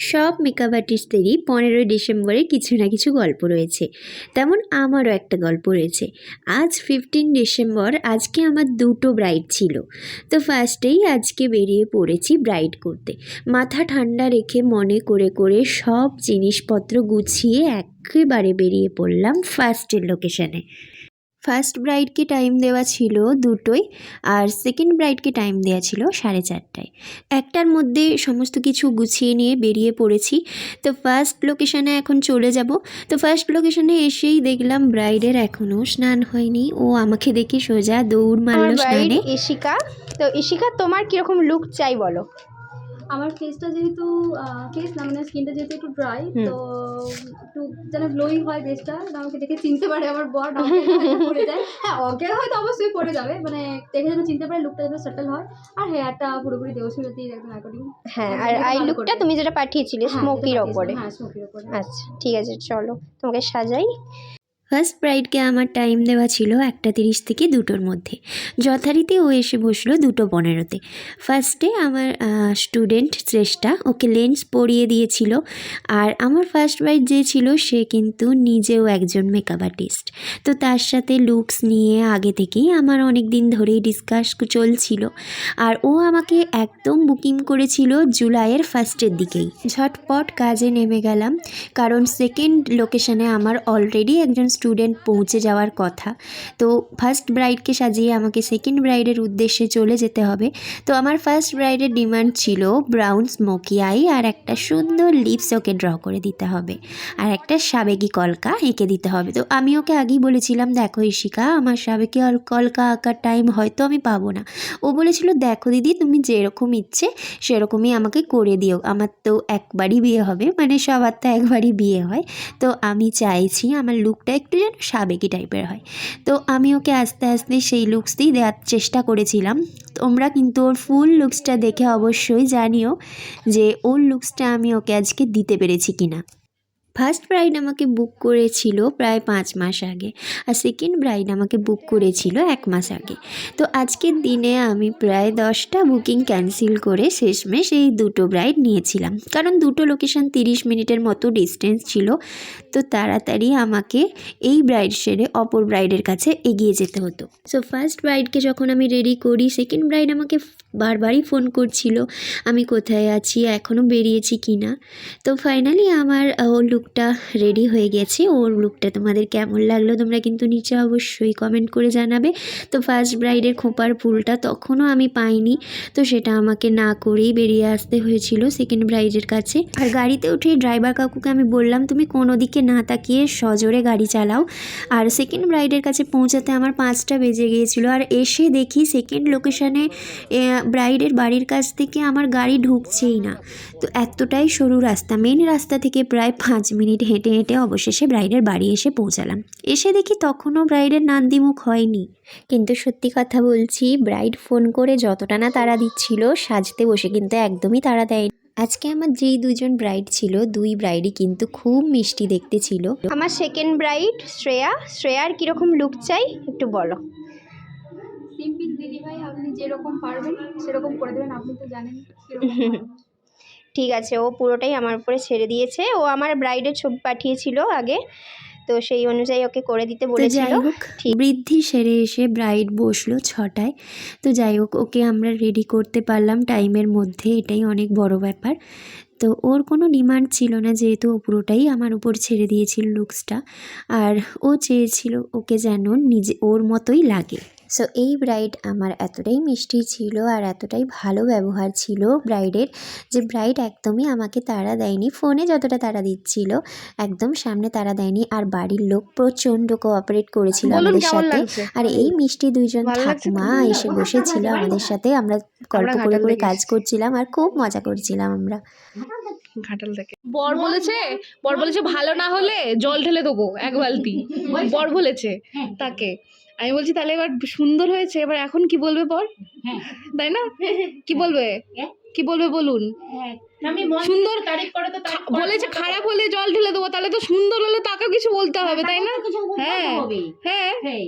সব মেকআপ আর্টিস্টদেরই পনেরোই ডিসেম্বরে কিছু না কিছু গল্প রয়েছে। তেমন আমারও একটা গল্প রয়েছে। আজ ফিফটিন ডিসেম্বর, আজকে আমার দুটো ব্রাইড ছিল। তো ফার্স্টেই আজকে বেরিয়ে পড়েছি ব্রাইড করতে। মাথা ঠান্ডা রেখে মনে করে করে সব জিনিসপত্র গুছিয়ে একেবারে বেরিয়ে পড়লাম ফার্স্টের লোকেশানে ফার্স্ট ব্রাইডকে টাইম দেওয়া ছিল দুটোই আর সেকেন্ড ব্রাইডকে টাইম দেওয়া ছিল সাড়ে চারটায়। একটার মধ্যে সমস্ত কিছু গুছিয়ে নিয়ে বেরিয়ে পড়েছি। তো ফার্স্ট লোকেশানে এখন চলে যাব। তো ফার্স্ট লোকেশানে এসেই দেখলাম ব্রাইডের এখনও স্নান হয়নি। ও আমাকে দেখে সোজা দৌড় মারলো স্নানে। ইশিকা তো ইশিকা তোমার কীরকম লুক চাই বলো? আমার ফেসটা যেহেতু ফেস না মানে স্কিনটা যেহেতু একটু ড্রাই তো একটু যেন গ্লোয়িং হয় বেসটা আমাকে দেখে চিনতে পারে আমার বর পড়ে যায়। হ্যাঁ অজ্ঞে হয়তো অবশ্যই পড়ে যাবে মানে দেখে যেন চিনতে পারে লুকটা যেন সেটেল হয়। আর হেয়ারটা পুরোপুরি দেবশ্রীতির একদম অ্যাকর্ডিং হ্যাঁ হ্যাঁ, আর আই লুকটা তুমি যেটা পাঠিয়েছিলে স্মোকির ওপরে। হ্যাঁ স্মোকির ওপরে। আচ্ছা ঠিক আছে চলো তোমাকে সাজাই। ফার্স্ট ব্রাইডকে আমার টাইম দেওয়া ছিল একটা তিরিশ থেকে দুটোর মধ্যে। যথারীতি ও এসে বসল দুটো পনেরোতে। ফার্স্টে আমার স্টুডেন্ট শ্রেষ্ঠা ওকে লেন্স পরিয়ে দিয়েছিল। আর আমার ফার্স্ট ব্রাইড যে ছিল, সে কিন্তু নিজেও একজন মেকআপ আর্টিস্ট তো তার সাথে লুকস নিয়ে আগে থেকেই আমার অনেক দিন ধরেই ডিসকাস চলছিল। আর ও আমাকে একদম বুকিং করেছিল জুলাইয়ের ফার্স্টের দিকেই। ঝটপট কাজে নেমে গেলাম। কারণ সেকেন্ড লোকেশনে আমার অলরেডি একজন স্টুডেন্ট পৌঁছে যাওয়ার কথা। তো ফার্স্ট ব্রাইডকে সাজিয়ে আমাকে সেকেন্ড ব্রাইডের উদ্দেশ্যে চলে যেতে হবে। তো আমার ফার্স্ট ব্রাইডের ডিমান্ড ছিল ব্রাউন স্মোকি আই আর একটা সুন্দর লিপস ওকে ড্র করে দিতে হবে। আর একটা সাবেকি কলকা এঁকে দিতে হবে। তো আমি ওকে আগেই বলেছিলাম, দেখো ইশিকা আমার সাবেকি কলকা আঁকার টাইম হয়তো আমি পাবো না। ও বলেছিল, দেখো দিদি, তুমি যেরকম ইচ্ছে সেরকমই আমাকে করে দিও। আমার তো একবারই বিয়ে হবে মানে সবার তো একবারই বিয়ে হয়। তো আমি চাইছি, আমার লুকটা একটু যেন সাবেকি টাইপের হয়। তো আমি ওকে আস্তে আস্তে সেই লুকসটি দেওয়ার চেষ্টা করেছিলাম। তোমরা কিন্তু ওর ফুল লুকসটা দেখে অবশ্যই জানিও যে ওর লুকসটা আমি ওকে আজকে দিতে পেরেছি কিনা। ফার্স্ট ব্রাইড আমাকে বুক করেছিল প্রায় পাঁচ মাস আগে আর সেকেন্ড ব্রাইড আমাকে বুক করেছিল এক মাস আগে। তো আজকের দিনে আমি প্রায় দশটা বুকিং ক্যান্সেল করে শেষমেশ এই দুটো ব্রাইড নিয়েছিলাম। কারণ দুটো লোকেশন তিরিশ মিনিটের মতো ডিস্টেন্স ছিল। তো তাড়াতাড়ি আমাকে এই ব্রাইড সেরে অপর ব্রাইডের কাছে এগিয়ে যেতে হতো। সো ফার্স্ট ব্রাইডকে যখন আমি রেডি করি সেকেন্ড ব্রাইড আমাকে বারবারই ফোন করছিল, আমি কোথায় আছি? এখনও বেরিয়েছি কি না? তো ফাইনালি আমার ওর লুকটা রেডি হয়ে গেছে। ওর লুকটা তোমাদের কেমন লাগল তোমরা কিন্তু নিচে অবশ্যই কমেন্ট করে জানাবে। তো ফার্স্ট ব্রাইডের খোঁপার ফুলটা তখনও আমি পাইনি। তো সেটা আমাকে না করেই বেরিয়ে আসতে হয়েছিল সেকেন্ড ব্রাইডের কাছে। আর গাড়িতে উঠে ড্রাইভার কাকুকে আমি বললাম, তুমি কোনো দিকে না তাকিয়ে সজোরে গাড়ি চালাও। আর সেকেন্ড ব্রাইডের কাছে পৌঁছাতে আমার পাঁচটা বেজে গিয়েছিল। আর এসে দেখি সেকেন্ড লোকেশানে ব্রাইডের বাড়ির কাছ থেকে আমার গাড়ি ঢুকছেই না। তো এতটাই সরু রাস্তা। মেন রাস্তা থেকে প্রায় পাঁচ মিনিট হেঁটে হেঁটে অবশেষে ব্রাইডের বাড়ি এসে পৌঁছালাম। এসে দেখি তখনও ব্রাইডের নান্দিমুখ হয়নি। কিন্তু সত্যি কথা বলছি ব্রাইড ফোন করে যতটা না তাড়া দিচ্ছিল সাজতে বসে কিন্তু একদমই তারা দেয়নি। আজকে আমার যেই দুজন ব্রাইড ছিল দুই ব্রাইডই কিন্তু খুব মিষ্টি দেখতে ছিল। আমার সেকেন্ড ব্রাইড শ্রেয়া। শ্রেয়ার কীরকম লুক চাই একটু বলো। সিম্পল দিদি ভাই আপনি যেরকম পারবেন সেরকম করে দেবেন আপনি তো জানেন। ঠিক আছে ও পুরোটাই আমার উপরে ছেড়ে দিয়েছে। ও আমার ব্রাইডের ছবি পাঠিয়েছিল আগে তো সেই অনুযায়ী ওকে করে দিতে বলেছিল। যাই হোক বৃদ্ধি সেরে এসে ব্রাইড বসল ছটায়। তো যাই হোক ওকে আমরা রেডি করতে পারলাম টাইমের মধ্যে এটাই অনেক বড় ব্যাপার। তো ওর কোনো ডিমান্ড ছিল না যেহেতু ও পুরোটাই আমার উপর ছেড়ে দিয়েছিল লুকসটা আর ও চেয়েছিল ওকে যেন নিজে ওর মতোই লাগে। সো এই ব্রাইড আমার এতটাই মিষ্টি ছিল আর এতটাই ভালো ব্যবহার ছিল ব্রাইডের যে ব্রাইড একদমই আমাকে তাড়া দেয়নি। ফোনে যতটা তাড়া দিচ্ছিল একদম সামনে তাড়া দেয়নি আর বাড়ির লোক প্রচণ্ড কোঅপারেট করেছিল আমাদের সাথে। আর এই মিষ্টি দুইজন ঠাকুমা এসে বসেছিল আমাদের সাথে আমরা গল্প করে করে কাজ করছিলাম আর খুব মজা করছিলাম আমরা। ঘাটাল থেকে। বর বলেছে বর বলেছে ভালো না হলে জল ঢেলে দেবো এক বালতি। বর বলেছে তাকে। আমি বলছি তাহলে এবার সুন্দর হয়েছে এবার এখন কি বলবে বর তাই না? কি বলবে? কি বলবে বলুন? সুন্দর খা- বলেছে খারাপ হলে জল ঢেলে দেবো তাহলে তো সুন্দর হলে তাকেও কিছু বলতে হবে তাই না? হ্যাঁ হ্যাঁ।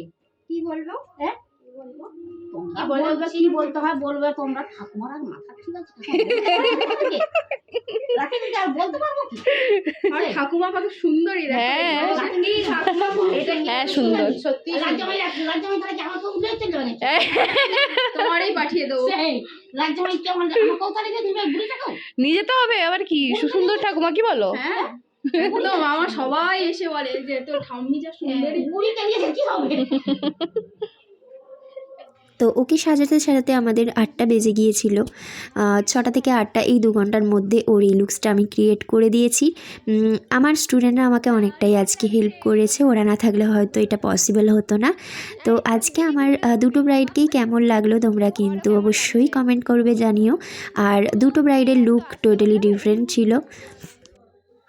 কি বলবে কি বলতে হয় বলবে তোমরা। ঠাকুমার মাথা ঠিক আছে আর বলতে পারব কি? আর ঠাকুমা কত হ্যাঁ। হ্যাঁ সুন্দর। সত্যি রাজ্যমাই রাজ্যমাই তারা জামা তো চলে তোমারই পাঠিয়ে দেবো। সেই রাজ্যমাই কেমন আমাকেও তারিখে দিবে? বুড়িটাকেও নিজে তো হবে আবার কি? সুন্দর ঠাকুমা কি বলো? হ্যাঁ। একদম আমার সবাই এসে বলে যে তোর ঠাম্মি যা সুন্দরী। বুড়িটা নিয়ে কি হবে? তো ওকে সাজাতে সাজাতে আমাদের আটটা বেজে গিয়েছিল। ছটা থেকে আটটা এই দু ঘণ্টার মধ্যে ওর এই লুকসটা আমি ক্রিয়েট করে দিয়েছি। আমার স্টুডেন্টরা আমাকে অনেকটাই আজকে হেল্প করেছে। ওরা না থাকলে হয়তো এটা পসিবল হতো না। তো আজকে আমার দুটো ব্রাইডকেই কেমন লাগল তোমরা কিন্তু অবশ্যই কমেন্ট করবে জানিও। আর দুটো ব্রাইডের লুক টোটালি ডিফারেন্ট ছিল।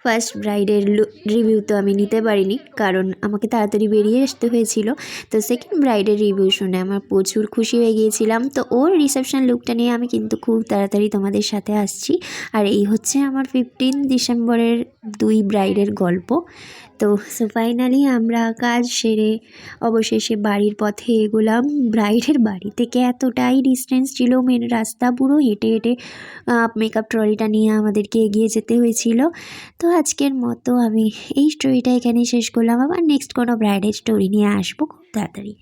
ফার্স্ট ব্রাইডের রিভিউ তো আমি নিতে পারিনি, কারণ আমাকে তাড়াতাড়ি বেরিয়ে আসতে হয়েছিল। তো সেকেন্ড ব্রাইডের রিভিউ শুনে আমার প্রচুর খুশি হয়ে গিয়েছিলাম। তো ওর রিসেপশন লুকটা নিয়ে আমি কিন্তু খুব তাড়াতাড়ি তোমাদের সাথে আসছি। আর এই হচ্ছে আমার ফিফটিন ডিসেম্বরের দুই ব্রাইডের গল্প। তো সো ফাইনালি আমরা কাজ সেরে অবশেষে বাড়ির পথে এগোলাম। ব্রাইডের বাড়ি থেকে এতটাই ডিস্টেন্স ছিল মেন রাস্তা পুরো হেঁটে হেঁটে মেকআপ ট্রলিটা নিয়ে আমাদেরকে এগিয়ে যেতে হয়েছিল। তো আজকের মতো আমি এই স্টোরিটা এখানে শেষ করলাম। আবার নেক্সট কোনো ব্রাইডের স্টোরি নিয়ে আসব খুব তাড়াতাড়ি।